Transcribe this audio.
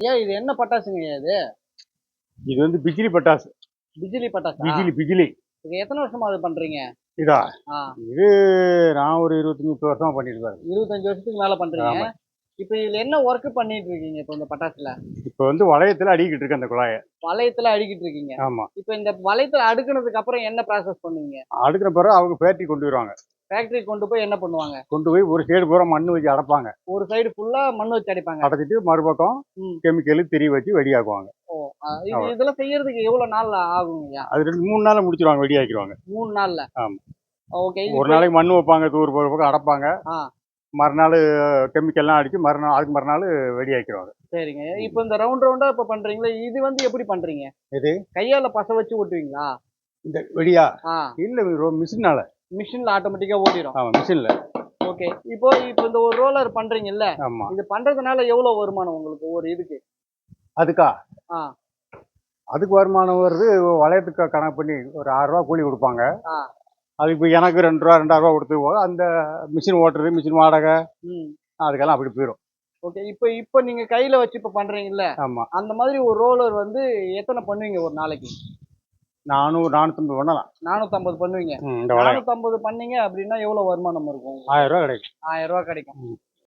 ஏன் இது என்ன பட்டாசுங்க இது? இது வந்து பிஜிலி பட்டாசு. பிஜிலி பட்டாசா? பிஜிலி பிஜிலி. இது எத்தனை வருஷமா அது பண்றீங்க? இதா? இது நான் ஒரு இருபத்தஞ்சி முப்பது வருஷமா பண்ணிட்டு இருக்கேன் இருபத்தஞ்சு வருஷத்துக்கு மேல பண்றீங்க. இப்போ இதுல என்ன ஒர்க் பண்ணிட்டு இருக்கீங்க இப்போ இந்த பட்டாசுல? இப்போ வந்து வளையத்துல அடிக்கிட்டு இருக்கேன் அந்த குழாயை. வளையத்துல அடிக்கிட்டு இருக்கீங்க. ஆமா. இப்போ இந்த வளையத்துல அடுக்குனதுக்கு அப்புறம் என்ன ப்ராசஸ் பண்ணுவீங்க? அடுக்கிற பிறகு அவங்க பேட்டி கொண்டு வருவாங்க. ஃபேக்டரி கொண்டு போய் என்ன பண்ணுவாங்க? கொண்டு போய் ஒரு சைடு பூரா மண்ணு வச்சு அடைப்பாங்க. ஒரு சைடு ஃபுல்லா மண் வச்சு அடிப்பாங்க. அடைச்சிட்டு மறுபக்கம். கெமிக்கலு திரி வச்சு வெடியாக்குவாங்க. இது இதெல்லாம் செய்யறதுக்கு எவ்வளவு நாள் ஆகுங்கய்யா அது ரெண்டு மூணு நாள்ல முடிச்சிருவாங்க வெடியாக்கிடுவாங்க. மூணு நாள்ல? ஆமா. ஓகே ஒரு நாளைக்கு மண் வைப்பாங்க தூர் ஒரு பக்கம் அடைப்பாங்க. மறுநாள் கெமிக்கல்லாம் அடிச்சு மறுநாள் அதுக்கு மறுநாள் வெடியாக்கிடுவாங்க. சரிங்க. இப்போ இந்த ரவுண்ட் ரவுண்டா இப்ப பண்றீங்களா? இது வந்து எப்படி பண்றீங்க? எது? கையால பச வச்சு ஓட்டுவீங்களா? இந்த வெடியா? இல்ல மிஷினால மிஷின்ல ஆட்டோமேட்டிக்கா ஓட்டிடும் ஆமா மிஷின்ல. ஓகே இப்போ இப்போ இந்த ஒரு ரோலர் பண்றீங்கல்ல ஆமா. இது பண்றதுனால எவ்வளவு வருமானம் உங்களுக்கு ஒரு இதுக்கு? அதுக்கா? ஆ. அதுக்கு வருமானம் வருது வளையத்துக்கு கணக்கு பண்ணி ஒரு ஆறு ரூபா கூலி கொடுப்பாங்க. அது இப்போ எனக்கு ரெண்டு ரூபா ரெண்டாயிரம் ரூபா கொடுத்து போக அந்த மிஷின் ஓட்டுறது மிஷின் வாடகை அதுக்கெல்லாம் அப்படி போயிடும் ஓகே இப்போ இப்போ நீங்க கையில வச்சு இப்போ பண்றீங்கல்ல ஆமா. அந்த மாதிரி ஒரு ரோலர் வந்து எத்தனை பண்ணுவீங்க ஒரு நாளைக்கு? நானூறு நானூற்றம்பது பண்ணலாம். நானூத்தம்பது பண்ணுவீங்க. நானூத்தம்பது பண்ணீங்க அப்படின்னா எவ்வளவு வருமானம் இருக்கும்? ஆயிரம் ரூபா கிடைக்கும். ஆயிரம் ரூபாய் கிடைக்கும்.